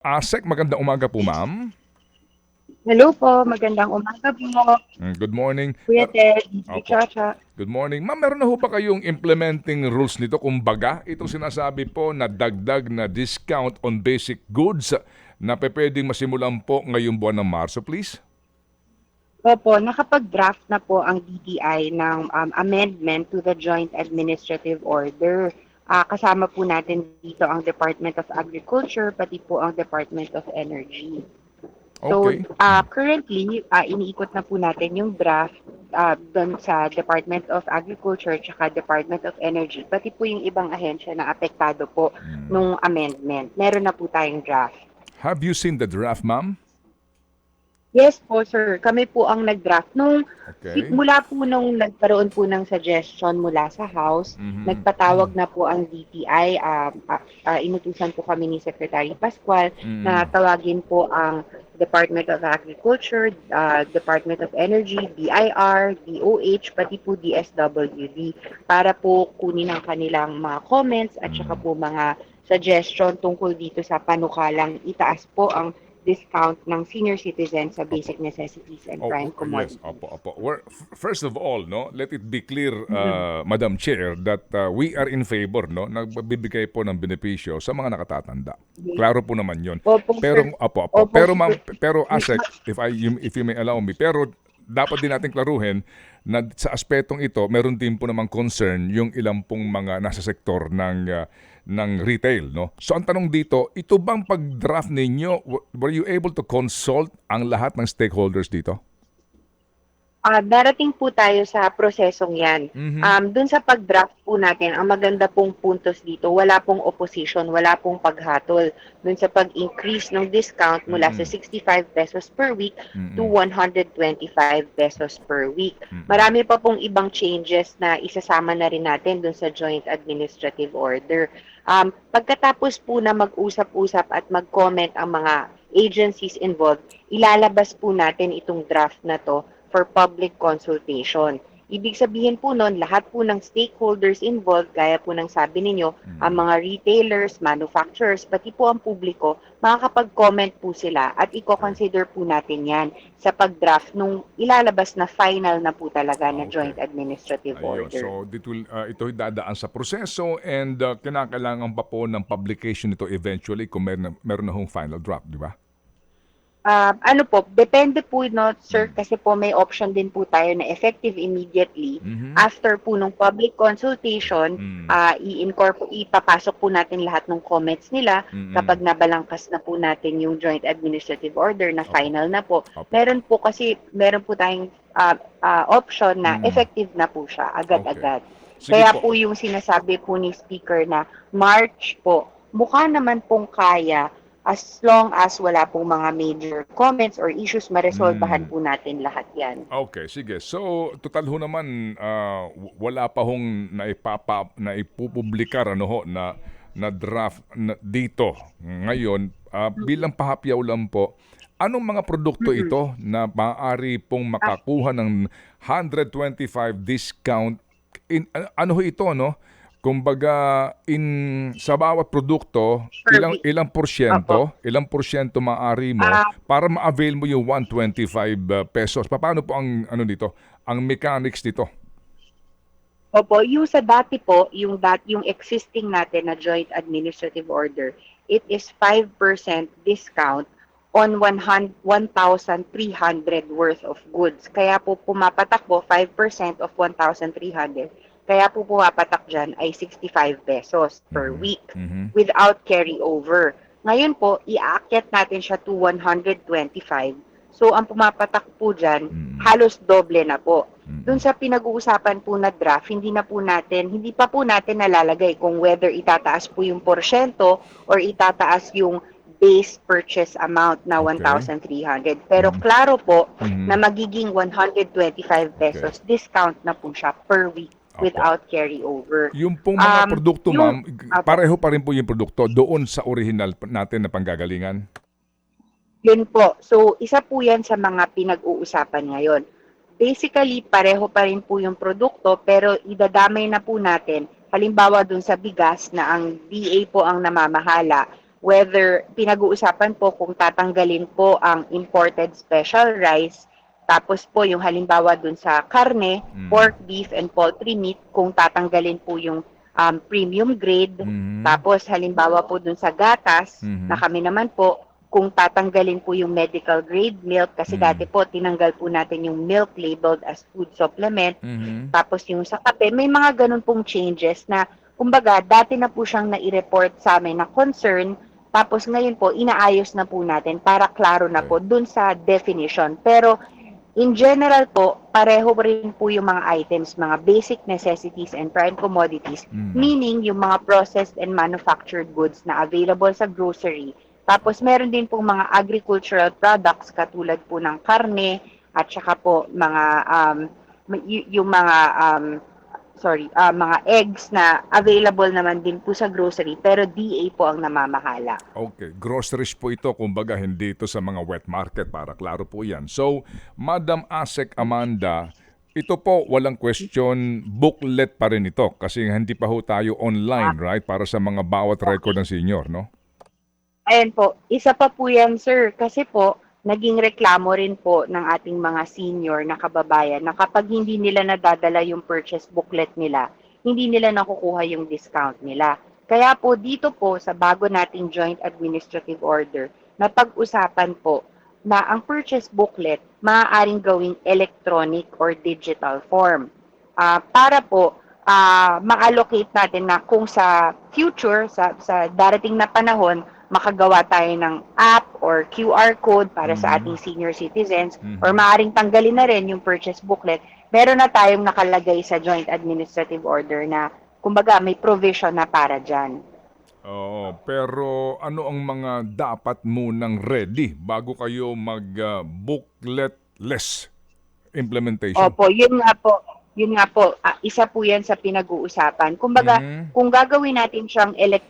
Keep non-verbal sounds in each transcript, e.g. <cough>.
Asek, magandang umaga po, ma'am. Hello po, magandang umaga po. Mm, Good morning. Kuya Ted, Opo. Chacha. Good morning. Ma'am, meron na ho ba kayong implementing rules nito? Kumbaga, itong sinasabi po na dagdag na discount on basic goods na pe- pwedeng masimulan po ngayong buwan ng Marso, please? Opo, nakapag-draft na po ang DTI ng um, amendment to the Joint Administrative Order. Ah, kasama po natin dito ang Department of Agriculture, pati po ang Department of Energy. So, Okay. ah, currently, ah, iniikot na po natin yung draft ah, doon sa Department of Agriculture at Department of Energy, pati po yung ibang ahensya na apektado po Hmm. nung amendment. Meron na po tayong draft. Have you seen the draft, ma'am? Yes po, sir. Kami po ang nag-draft. Nung, Okay. mula po nung nagkaroon po ng suggestion mula sa House, Mhm. nagpatawag na po ang DTI. ah, ah, ah, inutusan po kami ni Secretary Pascual Mm. na tawagin po ang Department of Agriculture, ah, Department of Energy, BIR, DOH, pati po DSWD para po kunin ang kanilang mga comments at saka Mm. po mga suggestion tungkol dito sa panukalang itaas po ang discount ng senior citizens sa basic necessities and Oh, prime yes, commodities. opo, opo. We're- first of all, no, let it be clear, Mm-hmm. uh, Madam Chair, that uh, we are in favor, no, nagbibigay po ng benepisyo sa mga nakatatanda. Klaro po naman 'yon. Opo, Pero sir. opo, opo. Opo, Pero ma'am, pero ASEC, if I if you may allow me, pero dapat din natin klaruhin na sa aspetong ito, meron din po namang concern yung ilang pong mga nasa sektor ng uh, ng retail, no? So ang tanong dito, ito bang pag-draft ninyo, were you able to consult ang lahat ng stakeholders dito? Ah, darating po tayo sa prosesong yan. Mhm. Um, dun sa pag-draft po natin, ang maganda pong puntos dito, wala pong opposition, wala pong paghatol. Dun sa pag-increase ng discount mula Mhm. sa 65 pesos per week Mm-mm. to 125 pesos per week. Mm-mm. Marami pa pong ibang changes na isasama na rin natin dun sa Joint Administrative Order. Um, pagkatapos po na mag-usap-usap at mag-comment ang mga agencies involved, ilalabas po natin itong draft na to for public consultation. Ibig sabihin po nun, lahat po ng stakeholders involved, gaya po ng sabi ninyo, ang mga retailers, manufacturers, pati po ang publiko, makakapag-comment po sila at i-consider po natin yan sa pag-draft nung ilalabas na final na po talaga na Okay. Joint Administrative Ayun, Order. so it will, uh, ito'y dadaan sa proseso and uh, kinakailangan pa po ng publication nito eventually kung meron, meron na hong final draft, di ba? Ah, ano po, depende po, no, sir, kasi po may option din po tayo na effective immediately Mhm. after po nung public consultation, Mm. ah i-incorporate, ipapasok po natin lahat ng comments nila Mm-mm. kapag nabalangkas na po natin yung joint administrative order na final na po. Opo. Meron po kasi, meron po tayong ah, ah, option na Mm. effective na po siya, agad-agad. Sige Kaya po. po yung sinasabi po ni speaker na March po, mukha naman pong kaya as long as wala pong mga major comments or issues, maresolbahan Mm. po natin lahat yan. Okay, sige. So, total ho naman, ah, w- wala pa hong naipapa, naipupublikar ano ho, na, na draft na dito. Ngayon, ah, bilang pahapyaw lang po, anong mga produkto ito na maaari pong makakuha ng 125 discount? In, a- ano ho ito, no? Kumbaga, in, sa bawat produkto, ilang, ilang porsyento, ilang porsyento maaari mo Ah. para ma-avail mo yung 125 uh, pesos. Paano po ang ano dito? Ang mechanics dito? Opo, yung sa dati po, yung dat yung existing natin na joint administrative order, it is 5% discount on 100 1,300 worth of goods. Kaya po pumapatak po 5% of 1,300. Kaya po pumapatak dyan ay 65 pesos per Mhm. week Mhm. without carryover. Ngayon po, iaakyat natin siya to 125. So, ang pumapatak po dyan, Mhm. halos doble na po. Mhm. Doon sa pinag-uusapan po na draft, hindi na po natin, hindi pa po natin nalalagay kung whether itataas po yung porsyento or itataas yung base purchase amount na Okay. 1,300. Pero Mhm. klaro po Mhm. na magiging 125 pesos discount na po siya per week. Without carryover. Yung pong mga Um, produkto, yung- ma'am, pareho pa rin po yung produkto doon sa original natin na panggagalingan. Yun po. So, isa po yan sa mga pinag-uusapan ngayon. Basically, pareho pa rin po yung produkto, pero idadamay na po natin, halimbawa dun sa bigas na ang DA po ang namamahala, whether pinag-uusapan po kung tatanggalin po ang imported special rice, tapos po yung halimbawa dun sa karne, Mm. pork, beef, and poultry meat, kung tatanggalin po yung um, premium grade, Mhm. tapos halimbawa po dun sa gatas, Mhm. na kami naman po, kung tatanggalin po yung medical grade milk, kasi Mm. dati po tinanggal po natin yung milk labeled as food supplement, Mhm. tapos yung sa kape, may mga ganun pong changes na, kumbaga, dati na po siyang nai-report sa amin na concern, tapos ngayon po, inaayos na po natin para klaro na po dun sa definition. Pero, in general po, pareho rin po yung mga items, mga basic necessities and prime commodities, Mhm. meaning yung mga processed and manufactured goods na available sa grocery. Tapos meron din pong mga agricultural products katulad po ng karne at saka po mga um, yung mga um, sorry, ah, mga eggs na available naman din po sa grocery pero DA po ang namamahala. Okay, groceries po ito, kumbaga hindi ito sa mga wet market para klaro po yan. So, Madam Asek Amanda, ito po walang question, booklet pa rin ito kasi hindi pa ho tayo online, right? Para sa mga bawat record ng senior, no? Ayan po, isa pa po yan sir kasi po naging reklamo rin po ng ating mga senior na kababayan na kapag hindi nila nadadala yung purchase booklet nila, hindi nila nakukuha yung discount nila. Kaya po dito po sa bago nating joint administrative order, napag-usapan po na ang purchase booklet maaaring gawing electronic or digital form. Ah, para po ah, ma-allocate natin na kung sa future, sa, sa darating na panahon, makagawa tayo ng app or QR code para sa Mhm. ating senior citizens Mhm. or maaaring tanggalin na rin yung purchase booklet, meron na tayong nakalagay sa joint administrative order na kumbaga may provision na para dyan. Oo, pero ano ang mga dapat munang ready bago kayo mag-booklet-less implementation? Opo, yun nga po. Yun nga po, ah, isa po yan sa pinag-uusapan. Kumbaga, Mhm. kung gagawin natin siyang elec-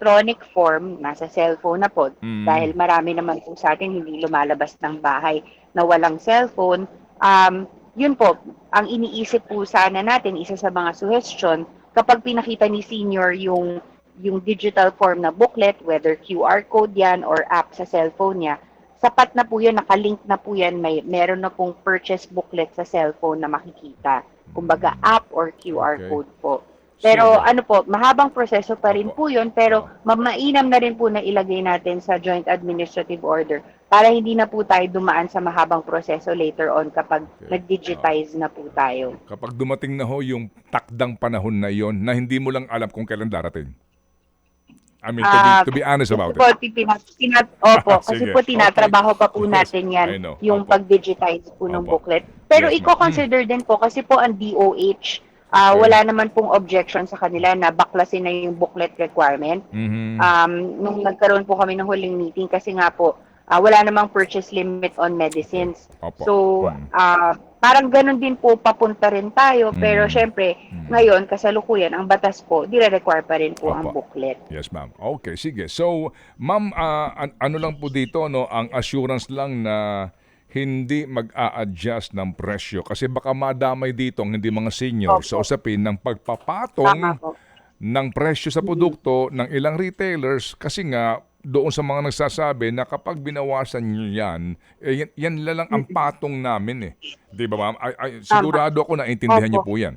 electronic form, nasa cellphone na po, Mm. dahil marami naman po sa atin hindi lumalabas ng bahay na walang cellphone, um, yun po, ang iniisip po sana natin, isa sa mga suggestion, kapag pinakita ni senior yung yung digital form na booklet, whether QR code yan or app sa cellphone niya, sapat na po yun, nakalink na po yan, may, meron na pong purchase booklet sa cellphone na makikita. Kumbaga app or QR Okay. code po. Pero ano po, mahabang proseso pa rin po yun, pero mamainam na rin po na ilagay natin sa joint administrative order para hindi na po tayo dumaan sa mahabang proseso later on kapag Okay. nag-digitize na po tayo. Kapag dumating na ho yung takdang panahon na yon na hindi mo lang alam kung kailan darating. I mean, to be, Ah, to be honest about po, it. tina- tina- opo, <laughs> kasi po tinatrabaho pa po natin yan, know. yung pag-digitize po ng booklet. Pero Yes, i-consider din po, kasi po ang DOH, Okay. wala naman pong objection sa kanila na baklasin na yung booklet requirement. Mhm. um, nung nagkaroon po kami ng huling meeting kasi nga po, ah, wala namang purchase limit on medicines. Opo. So, ah, parang ganun din po papunta rin tayo. Pero Mm. syempre, Mm. ngayon, kasalukuyan, ang batas po, dire-require pa rin po ang Opo. booklet. Yes, ma'am. Okay, sige. So, ma'am, ah, an- ano lang po dito, no, ang assurance lang na hindi mag-a-adjust ng presyo kasi baka madamay dito ang hindi mga senior Opo. sa usapin ng pagpapatong ng presyo sa produkto ng ilang retailers kasi nga doon sa mga nagsasabi na kapag binawasan nyo yan, eh, yan, yan lang ang patong namin eh. Di ba ma'am? Ay, ay, sigurado ako na intindihan niyo Opo. po yan.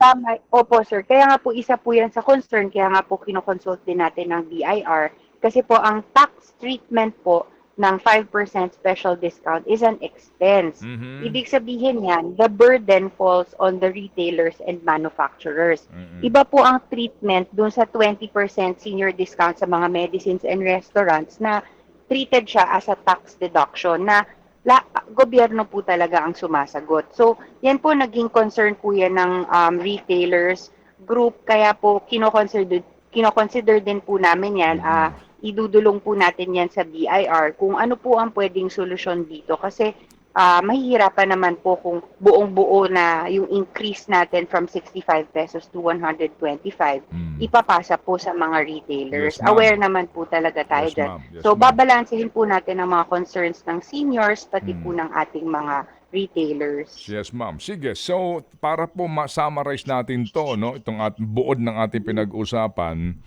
Tama. Opo, sir. Kaya nga po, isa po yan sa concern. Kaya nga po, kinoconsult din natin ng BIR. Kasi po, ang tax treatment po ng 5% special discount is an expense. Mhm. Ibig sabihin yan, the burden falls on the retailers and manufacturers. Mm-mm. Iba po ang treatment dun sa 20% senior discount sa mga medicines and restaurants na treated siya as a tax deduction na la, gobyerno po talaga ang sumasagot. So, yan po naging concern po yan ng um, retailers group kaya po kinoconsider kinoconsider din po namin yan ah, idudulong po natin yan sa BIR kung ano po ang pwedeng solusyon dito kasi ah mahihirapan naman po kung buong-buo na yung increase natin from 65 pesos to 125 Mm. ipapasa po sa mga retailers. Yes. Aware naman po talaga tayo Yes, dyan. Yes, so, babalansehin po natin ang mga concerns ng seniors, pati Mm. po ng ating mga retailers. Yes, ma'am. Sige. So, para po ma-summarize natin to, no, itong at buod ng ating pinag-usapan,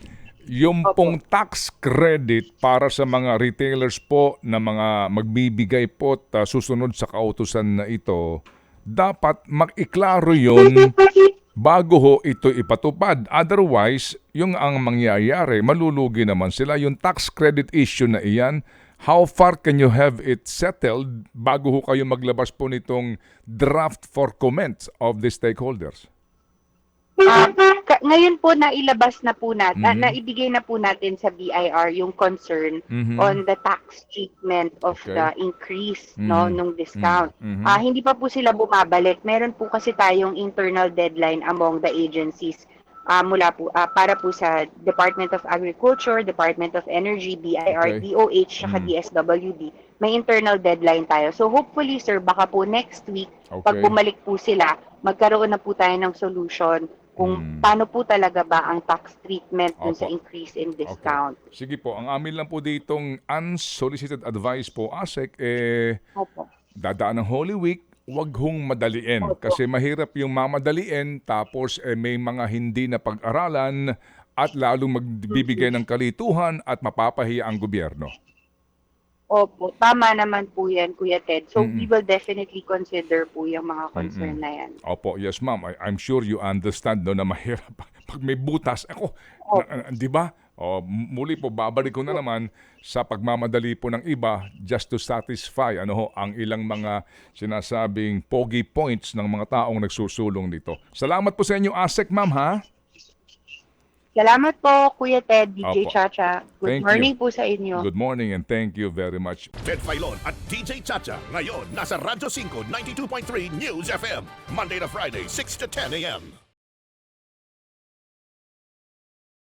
yung Opo. pong tax credit para sa mga retailers po na mga magbibigay po at uh, susunod sa kautusan na ito, dapat makiklaro yun bago ho ito ipatupad. Otherwise, yung ang mangyayari, malulugi naman sila. Yung tax credit issue na iyan, how far can you have it settled bago ho kayo maglabas po nitong draft for comments of the stakeholders? Ka- ngayon po nailabas na po natin, Mhm. naibigay na po natin sa BIR yung concern Mhm. on the tax treatment of Okay. the increase no Mhm. nung discount. Mhm. Ah, hindi pa po sila bumabalik. Meron po kasi tayong internal deadline among the agencies ah, mula po ah, para po sa Department of Agriculture, Department of Energy, BIR, Okay. DOH, saka Mhm. DSWD. May internal deadline tayo. So hopefully sir, baka po next week pag Okay. bumalik po sila, magkaroon na po tayo ng solution kung Mm. paano po talaga ba ang tax treatment dun Opo. sa increase in discount. Sige po, ang amin lang po ditong unsolicited advice po, ASEC, eh, Opo. dadaan ng Holy Week, wag hong madaliin. Opo. Kasi mahirap yung mamadaliin, tapos eh, may mga hindi na pag-aralan at lalong magbibigay ng kalituhan at mapapahiya ang gobyerno. Opo, tama naman po yan, Kuya Ted. So, Mm-mm. we will definitely consider po yung mga concern na yan. Opo, yes ma'am. I- I'm sure you understand no, na mahirap. <laughs> Pag may butas, ako, Opo. na- na- di ba? O, m- muli po, babalik ko na naman sa pagmamadali po ng iba just to satisfy ano ho, ang ilang mga sinasabing pogi points ng mga taong nagsusulong dito. Salamat po sa inyo, ASEC, ma'am, ha? Salamat po, Kuya Ted, DJ Opo. Chacha. Good Thank morning you. po sa inyo. Good morning and thank you very much. Ted Filon at DJ Chacha. Ngayon, nasa Radyo 5, 92.3 News FM. Monday to Friday, 6 to 10 a.m.